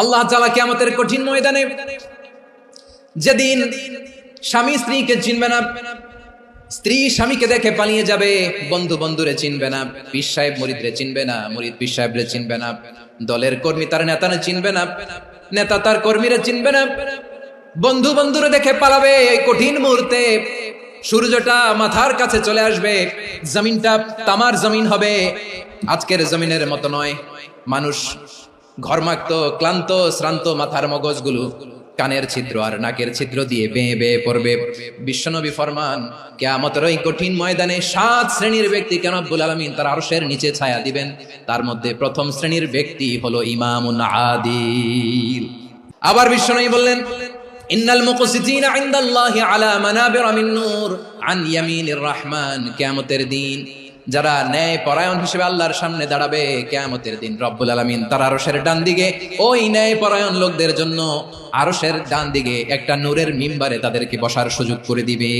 আল্লাহ তালা কে কিয়ামতের কঠিন ময়দানে যেদিন স্বামী স্ত্রীকে চিনবে না, স্ত্রী স্বামীকে দেখে পালিয়ে যাবে, বন্ধু বন্ধুরে চিনবে না, পীর সাহেব মরিদরে চিনবে না, মরিদ পীর সাহেবরে চিনবে না, দলের কর্মী তার নেতারে চিনবে না, নেতা তার কর্মীরা চিনবে না, বন্ধু বন্ধুরে দেখে পালাবে এই কঠিন মুহূর্তে। সূর্যটা মাথার কাছে চলে আসবে, জমিনটা তামার জমিন হবে, আজকের জমিনের মতো নয়, মানুষ ঘরমাক্ত, ক্লান্ত, শ্রান্ত মাথার মগজগুলো কানের ছিদ্র আর নাকের ছিদ্র দিয়ে বেয়ে বেয়ে পড়বে। বিশ্বনবী ফরমান কেয়ামতের ওই কঠিন ময়দানে সাত শ্রেণির ব্যক্তি কেন আব্বুল আলমিন তার আরশের নিচে ছায়া দিবেন? তার মধ্যে প্রথম শ্রেণির ব্যক্তি হলো ইমামুন আদিল। আবার বিশ্বনবী বললেন, ইন্নাল মুকসিতিনা ইনদাল্লাহি আলা মানাবির মিন নূর আন ইয়ামিনির রহমান। কিয়ামতের দিন যারা ন্যায় পরায়ণ হিসেবে আল্লাহর সামনে দাঁড়াবে, কেয়ামতের দিন রব্বুল আলমিন তার আরশের ডান দিকে ওই ন্যায় পরায়ণ লোকদের জন্য আরশের ডান দিকে একটা নূরের মিম্বারে তাদেরকে বসার সুযোগ করে দিবে।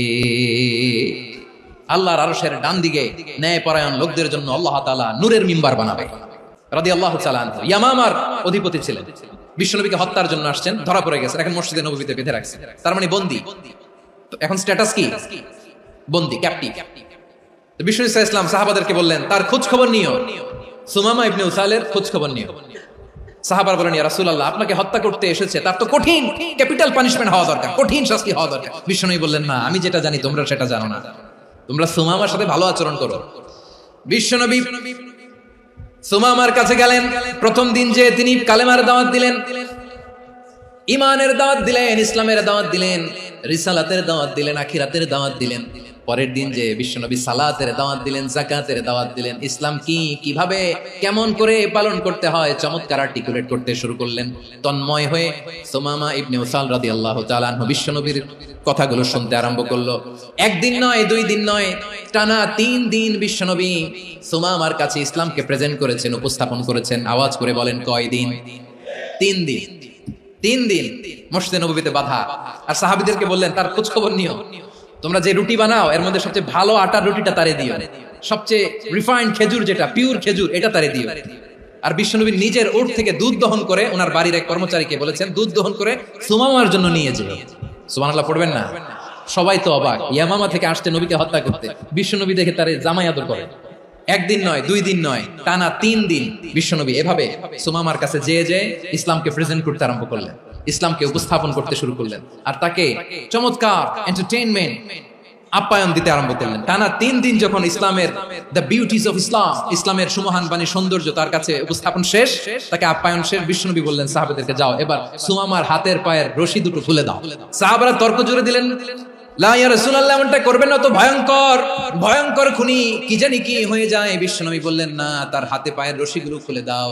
আল্লাহর আরশের ডান দিকে ন্যায় পরায়ণ লোকদের জন্য আল্লাহ তালা নূরের মিম্বার বানাবে। রাদি আল্লাহ চালান ইয়ামামার অধিপতি ছিলেন। বিশ্বনবীকে হত্যার জন্য আসছেন, ধরা পড়ে গেছেন এখন মসজিদে নবীতে বেঁধে রাখছে তার মানে বন্দি। এখন স্ট্যাটাস কি? বন্দি ক্যাপটিভ বিষ্ণু ইসা ইসলাম সাহাবাদেরকে বললেন, তার খোঁজ খবর নিও। সুমামা ইবনে উসালের খোঁজ খবর নিও। সাহাবার বলেন আপনাকে হত্যা করতে এসেছে, তার তো কঠিন, ক্যাপিটাল পানিশমেন্ট হওয়া দরকার, কঠিন শাস্তি হওয়া দরকার। বিষ্ণুই বললেন, না, আমি যেটা জানি, তোমরা সেটা জানো না। তোমরা সুমামার সাথে ভালো আচরণ করো। বিশ্বনবী সুমামার কাছে গেলেন। প্রথম দিন যে তিনি কালেমার দাওয়াত দিলেন ইমানের দাওয়াত দিলেন, ইসলামের দাওয়াত দিলেন, রিসালাতের দাওয়াত দিলেন, আখিরাতের দাওয়াত দিলেন। পরের দিন যে বিশ্বনবী সালাতের দাওয়াত দিলেন জাকাতের দাওয়াত দিলেন, ইসলাম কি, কীভাবে, কেমন করে পালন করতে হয়, চমৎকার আর্টিকুলেট করতে শুরু করলেন। তন্ময় হয়ে সোমামা ইবনে উসাল রাদি আল্লাহ তালাহ বিশ্বনবীর কথাগুলো শুনতে আরম্ভ করল। একদিন নয়, দুই দিন নয়, টানা তিন দিন বিশ্বনবী সোমামার কাছে ইসলামকে প্রেজেন্ট করেছেন, উপস্থাপন করেছেন, আওয়াজ করে বলেন, কয় দিন? তিন দিন। তিন দিন মসজিদে নবীতে বাধা। আর সাহাবিদেরকে বললেন, তার খোঁজ খবর নিও। তোমরা যে রুটি বানাও, এর মধ্যে সবচেয়ে ভালো আটার রুটিটা তারে দিও। সবচেয়ে রিফাইন্ড খেজুর যেটা পিওর খেজুর, এটা তারে দিও। আর বিশ্বনবী নিজের ওট থেকে দুধ দহন করে ওনার বাড়ির এক কর্মচারীকে বলেছেন, দুধ দহন করে সুমামার জন্য নিয়ে যেও। সুমানাল্লাহ পড়বেন না? সবাই তো অবাক। ইয়ামামা থেকে আসতে নবীকে হত্যা করতে। বিশ্বনবী দেখে তারে জামাই আদর করে। একদিন নয়, দুই দিন নয়, টানা তিন দিন বিশ্বনবী এভাবে সুমামার কাছে যেয়ে যেয়ে ইসলামকে প্রেজেন্ট করতে আরম্ভ করলেন। ইসলামকে উপস্থাপন করতে শুরু করলেন। আর তাকে চমৎকার এন্টারটেইনমেন্ট আপ্যায়ন দিতে আরম্ভ করলেন। টানা তিন দিন যখন ইসলামের দ্য বিউটিস অফ ইসলাম ইসলামের সুমহান বাণী সৌন্দর্য তার কাছে উপস্থাপন শেষ, তাকে আপ্যায়ন শেষ বিষ্ণুনবী বললেন, সাহাবাদেরকে যাও, এবার সুমামার হাতের পায়ের রশি দুটো খুলে দাও। সাহাবারা তর্ক জুড়ে দিলেন, লা রাসূলুল্লাহ, এমনটা করবেন না তো ভয়ঙ্কর ভয়ঙ্কর খুনি, কি জানি কি যায়? বিশ্বনবী বললেন, না, তার হাতে পায়ের রশিগুলো খুলে দাও।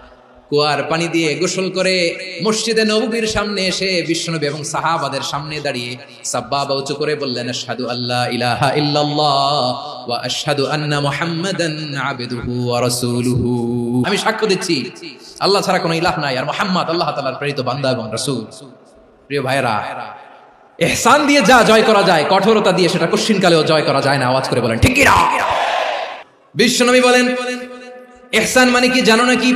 কুয়ার পানি দিয়ে গোসল করে মসজিদে নবীর সামনে এসে বিষ্ণুনবী এবং সাহাবাদের সামনে দাঁড়িয়ে সাব্বাবা উঁচু করে বললেন, আশহাদু আল্লাহ ইলাহা ইল্লাল্লাহ ওয়া আশহাদু আন্না মুহাম্মাদান আবদুহু ওয়া রাসূলুহু। আমি সাক্ষ্য দিচ্ছি, আল্লাহ ছাড়া কোনো ইলাহ নাই, আর মুহাম্মদ আল্লাহ তাআলার প্রেরিত বান্দা এবং রাসূল। প্রিয় ভাইরা এহসান দিয়ে যা জয় করা যায়, কঠোরতা দিয়ে সেটা কশ্চিনকালেও জয় করা যায় না, আওয়াজ করে বলেন, ঠিক কি না? বিশ্বনবী বলেন, এহসান মানে কি জানো নাকি?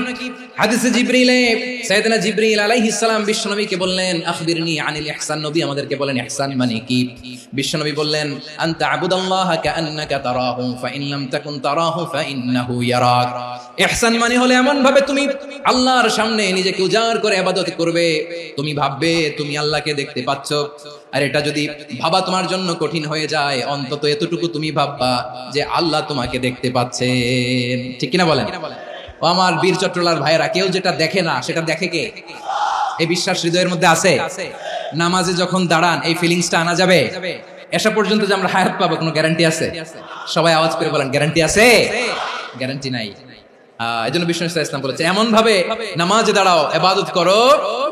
হাদিসে জিবরিলে, সাইয়েদনা জিবরিল আলাইহিস সালাম বিশ্বনবীকে বললেন, আখবিরনি আনিল ইহসান। নবী আমাদেরকে বলেন, ইহসান মানে কি? বিশ্বনবী বললেন, আনতা আবুদাল্লাহ কাআন্নাকা তারাহু ফাইন লাম তাকুন তারাহু ফাইন্নাহু ইয়ারাক। ইহসান মানে হলো এমন ভাবে তুমি আল্লাহর সামনে নিজেকে উজাড় করে ইবাদত করবে। তুমি ভাববে, তুমি আল্লাহকে দেখতে পাচ্ছ। আর এটা যদি ভাবা তোমার জন্য কঠিন হয়ে যায়, অন্তত এতটুকু তুমি ভাববা যে আল্লাহ তোমাকে দেখতে পাচ্ছেন। ঠিক কিনা বলেন? আমার বীর চট্টলার ভাইয়েরা, কেউ যেটা দেখে না, সেটা দেখে কে? এই বিশ্বাস হৃদয়ের মধ্যে আছে? নামাজে যখন দাঁড়ান, এই ফিলিংসটা আনা যাবে? এসা পর্যন্ত যে আমরা হায়াত পাবো, কোনো গ্যারান্টি আছে? সবাই আওয়াজ করে বলেন গ্যারান্টি আছে? গ্যারান্টি নাই। এই জন্য বিষ্ণু বলেছে এমন ভাবে নামাজে দাঁড়াও, এবাদত করো,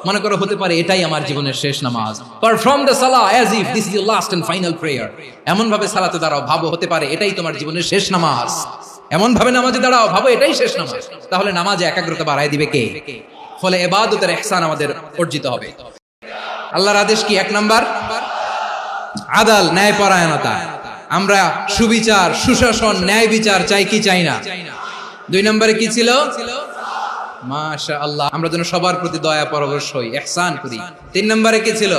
মনে করো হতে পারে এটাই আমার জীবনের শেষ নামাজ। Perform the as if this is last and final prayer এমন ভাবে সালাতে দাঁড়াও, ভাবো হতে পারে এটাই তোমার জীবনের শেষ নামাজ। এমন ভাবে নামাজে দাঁড়াও, ভাবো এটাই শেষ নামাজ। তাহলে নামাজে একাগ্রতা বাড়ায় দিবে কে? ফলে এবাদতের এহসান আমাদের অর্জিত হবে। আল্লাহর আদেশ কি এক নাম্বার? আদাল ন্যায় পরায়ণতা আমরা সুবিচার, সুশাসন, ন্যায় বিচার চাই কি চাই না? দুই নম্বরে কি ছিল? মাশা আল্লাহ আমরা যেন সবার প্রতি দয়া পরবশ হই, এহসান করি। তিন নম্বরে কি ছিল?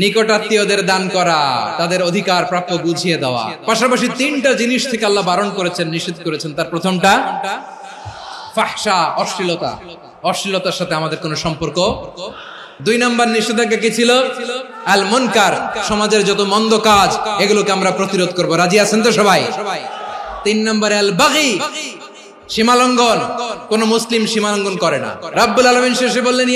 নিকটাত্মীয়দের দান করা, তাদের অধিকার প্রাপ্য বুঝিয়ে দেওয়া। পাশাপাশি তিনটা জিনিস থেকে আল্লাহ বারণ করেছেন, নিষেধ করেছেন। তার প্রথমটা, ফাহসা, অশ্লীলতা। অশ্লীলতার সাথে আমাদের কোনো সম্পর্ক? দুই নম্বর নিষেধাজ্ঞা কি ছিল? আল মুনকার সমাজের যত মন্দ কাজ, এগুলোকে আমরা প্রতিরোধ করব। রাজি আছেন তো সবাই? তিন নম্বরে আল বাগি সীমালঙ্ঘন, কোন মুসলিম সীমালঙ্ঘন করে না। রাব্বুল আলামিন শেষে বললেন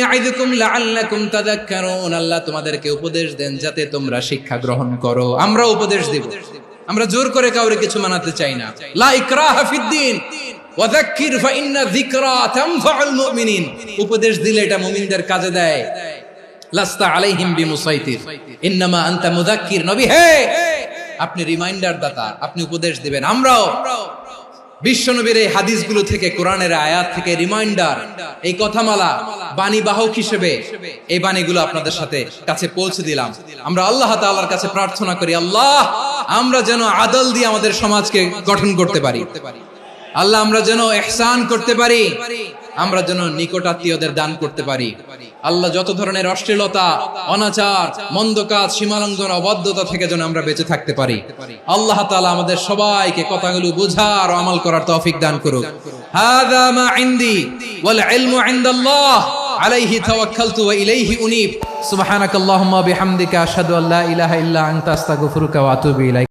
আল্লাহ তোমাদেরকে উপদেশ দেন যাতে তোমরা শিক্ষা গ্রহণ করো। আমরা উপদেশ দেব। আমরা জোর করে কাউরে কিছু মানাতে চাই না। উপদেশ দিলে এটা মুমিনদের কাজে দেয়। আপনি রিমাইন্ডার দাতা, আপনি উপদেশ দিবেন। আমরাও বিশ্বনবীর এই হাদিসগুলো থেকে, কোরআনের আয়াত থেকে রিমাইন্ডার এই কথামালা বাণী বাহক হিসেবে এই বাণীগুলো আপনাদের সাথে কাছে পৌঁছে দিলাম। আমরা আল্লাহ তাআলার কাছে প্রার্থনা করি, আল্লাহ, আমরা যেন আদল দিয়ে আমাদের সমাজকে গঠন করতে পারি। আল্লাহ, আমরা যেন এহসান করতে পারি। আমরা যেন নিকটাত্মীয়দের দান করতে পারি। আল্লাহ যত ধরনের অশ্লীলতা, অনাচার, মন্দ কাজ, সীমালঙ্ঘন অবদ্ধতা থেকে যেন আমরা বেঁচে থাকতে পারি। আল্লাহ তাআলা আমাদের সবাইকে কথাগুলো বোঝার আমল করার তৌফিক দান করুক। হাদা মা ইনদি ওয়াল ইলমু ইনদাল্লাহ আলাইহি তাওয়াক্কালতু ওয়া ইলাইহি উনীব। সুবহানাকাল্লাহুম্মা বিহামদিকা আশহাদু আল্লা ইলাহা ইল্লা আনতা, আস্তাগফিরুকা ওয়া আতুবু ইলাইক।